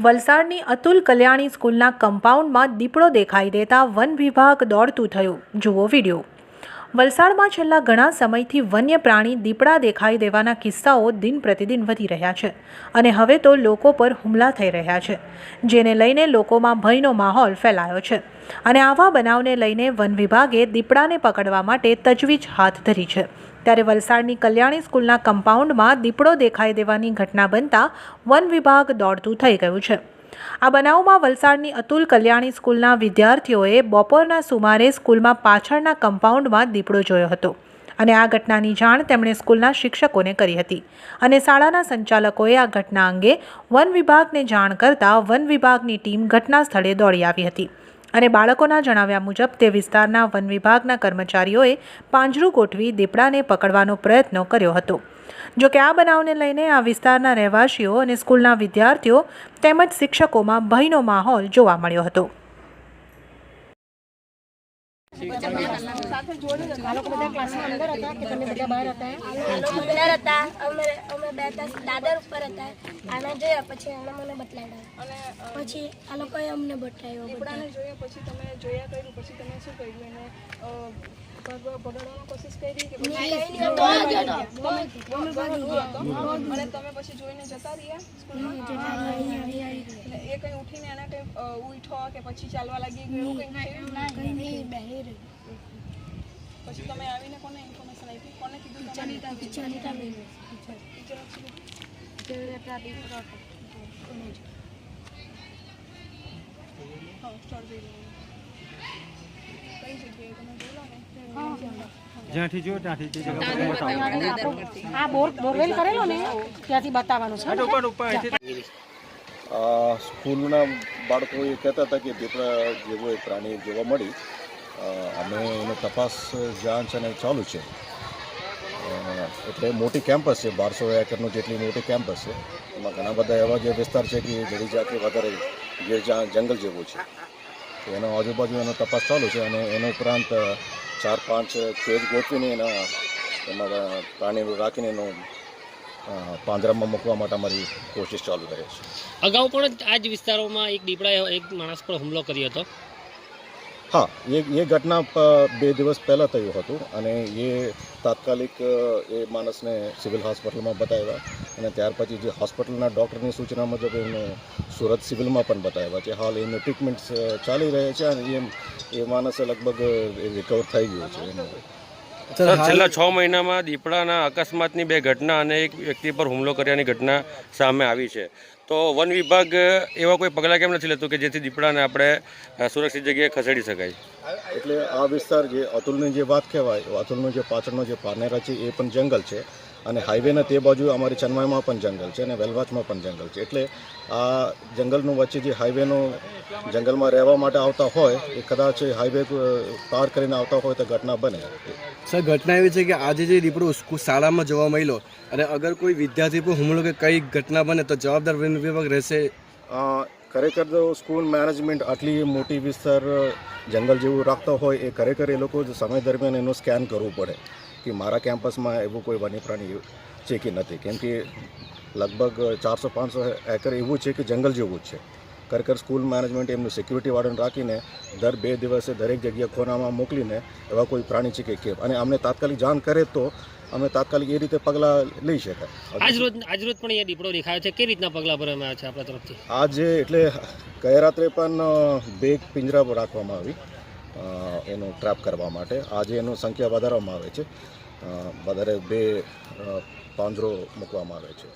વલસાડની અતુલ કલ્યાણી સ્કૂલના કમ્પાઉન્ડમાં દીપડો દેખાઈ દેતા વન વિભાગ દોડતું થયું. જુઓ વીડિયો. વલસાડમાં છેલ્લા ઘણા સમયથી વન્ય પ્રાણી દીપડા દેખાઈ દેવાના કિસ્સાઓ દિન પ્રતિદિન વધી રહ્યા છે અને હવે તો લોકો પર હુમલા થઈ રહ્યા છે, જેને લઈને લોકોમાં ભયનો માહોલ ફેલાયો છે. અને આવા બનાવને લઈને વન વિભાગે દીપડાને પકડવા માટે તજવીજ હાથ ધરી છે. ત્યારે વલસાડની કલ્યાણી સ્કૂલના કમ્પાઉન્ડમાં દીપડો દેખાઈ દેવાની ઘટના બનતા વન વિભાગ દોડતું થઈ ગયું છે. આ બનાવમાં વલસાડની અતુલ કલ્યાણી સ્કૂલના વિદ્યાર્થીઓએ બપોરના સુમારે સ્કૂલમાં પાછળના કમ્પાઉન્ડમાં દીપડો જોયો હતો અને આ ઘટનાની જાણ તેમણે સ્કૂલના શિક્ષકોને કરી હતી અને શાળાના સંચાલકોએ આ ઘટના અંગે વન વિભાગને જાણ કરતાં વન વિભાગની ટીમ ઘટના સ્થળે દોડી આવી હતી અને બાળકોના જણાવ્યા મુજબ તે વિસ્તારના વન વિભાગના કર્મચારીઓએ પાંજરું ગોઠવી દીપડાને પકડવાનો પ્રયત્ન કર્યો હતો. જો કે આ બનાવને લઈને આ વિસ્તારના રહેવાસીઓ અને સ્કૂલના વિદ્યાર્થીઓ તેમજ શિક્ષકોમાં ભયનો માહોલ જોવા મળ્યો હતો. દાદર ઉપર હતા. આને જોયા પછી આને મને બતલાડ્યા પછી આ લોકોએ અમને બતાવ્યો દીપડાને જોયા પછી તમે જોયા કર્યું? પછી તમે શું કર્યું? એને ભગાડવાની કોશિશ કરી કે અને તમે પછી જોઈને જતા રહ્યા સ્કૂલમાં? એ કંઈ ઉઠીને એને કઈ ઉઠો કે પછી ચાલવા લાગી કે કંઈ થયું? પછી તમે આવીને કોને ઇન્ફોર્મેશન આપી કોને કીધું હા સ્ટોર જ્યાંથી જો ત્યાંથી તે જગ્યા પર બતાવો. આ બોર બોરવેલ કરેલો ને? ત્યાંથી બતાવવાનું છે. ઉપર ઉપર સ્કૂલના બાળકો એ કહેતા હતા કે દીપડા જેવો એ પ્રાણી જોવા મળી. અમે એનો તપાસ જાંચ અને ચાલુ છે. એટલે મોટી કેમ્પસ છે, બારસો એકરનું જેટલી મોટી કેમ્પસ છે. એમાં ઘણા બધા એવા જે વિસ્તાર છે કે જડી જાતિ વધારે જે, જંગલ જેવું છે. એનો આજુબાજુ એનો તપાસ ચાલુ છે અને એનો ઉપરાંત ચાર પાંચ ખેજ ગોઠવીને એના, એમાં પ્રાણીઓ રાખીને એનો પાંજરામાં મૂકવા માટે અમારી કોશિશ ચાલુ રહે છે. અગાઉ પણ આ જ વિસ્તારોમાં એક દીપડાએ એક માણસ પર હુમલો કર્યો હતો. હા એ એ ઘટના બે દિવસ પહેલાં થયું હતું અને એ તાત્કાલિક એ માણસને સિવિલ હોસ્પિટલમાં બતાવ્યા અને ત્યાર પછી જે હોસ્પિટલના ડૉક્ટરની સૂચના મુજબ એમને સુરત સિવિલમાં પણ બતાવ્યા છે. હાલ એમની ટ્રીટમેન્ટ ચાલી રહે છે અને એમ એ માણસ લગભગ રિકવર થઈ ગયો છે. એનું છેલ્લા છ મહિનામાં દીપડાના અકસ્માતની બે ઘટના અને એક વ્યક્તિ પર હુમલો કર્યાની ઘટના સામે આવી છે. તો વન વિભાગ એવા કોઈ પગલાં કેમ નથી લેતું કે જેથી દીપડાને આપણે સુરક્ષિત જગ્યાએ ખસેડી શકાય? એટલે આ વિસ્તાર જે અતુલની જે વાત કહેવાય, અતુલનો જે પાછળનો જે પાનેરા છે, એ પણ જંગલ છે. અને હાઈવેના તે બાજુ અમારી ચનમાઈમાં પણ જંગલ છે અને વેલવાચમાં પણ જંગલ છે. એટલે આ જંગલનું વચ્ચે જે હાઈવેનો જંગલમાં રહેવા માટે આવતા હોય એ કદાચ હાઈવે પાર કરીને આવતા હોય તો ઘટના બને. સર ઘટના એવી છે કે આજે જે દીપડો શાળામાં જોવા મળ્યો અને અગર કોઈ વિદ્યાર્થી પર હુમલો કે કઈ ઘટના બને તો જવાબદાર વન વિભાગ રહેશે? ખરેખર તો સ્કૂલ મેનેજમેન્ટ આટલી મોટી વિસ્તાર જંગલ જેવું રાખતા હોય, એ ખરેખર એ લોકો સમય દરમિયાન એનું સ્કેન કરવું પડે કે મારા કેમ્પસમાં એવું કોઈ વન્ય પ્રાણી છે કે નથી. કેમ કે લગભગ ચારસો પાંચસો એકર એવું છે કે જંગલ જેવું જ છે. ખરેખર સ્કૂલ મેનેજમેન્ટ એમનું સિક્યુરિટી વાર્ડન રાખીને દર બે દિવસે દરેક જગ્યાએ ખોનામાં મોકલીને એવા કોઈ પ્રાણી છે કે કેમ અને અમને તાત્કાલિક જાણ કરે તો અમે તાત્કાલિક એ રીતે પગલાં લઈ શકાય. આજ રોજ આજ રોજ પણ અહીંયા દીપડો દેખાયો છે. કેવી રીતના પગલાં ભરવામાં આવ્યા છે આપણા તરફથી? આજે એટલે ગયા રાત્રે પણ બે પિંજરા રાખવામાં આવી એનું ટ્રેપ કરવા માટે. આજે એનું સંખ્યા વધારવામાં આવે છે. વધારે બે પાંજરો મૂકવામાં આવે છે.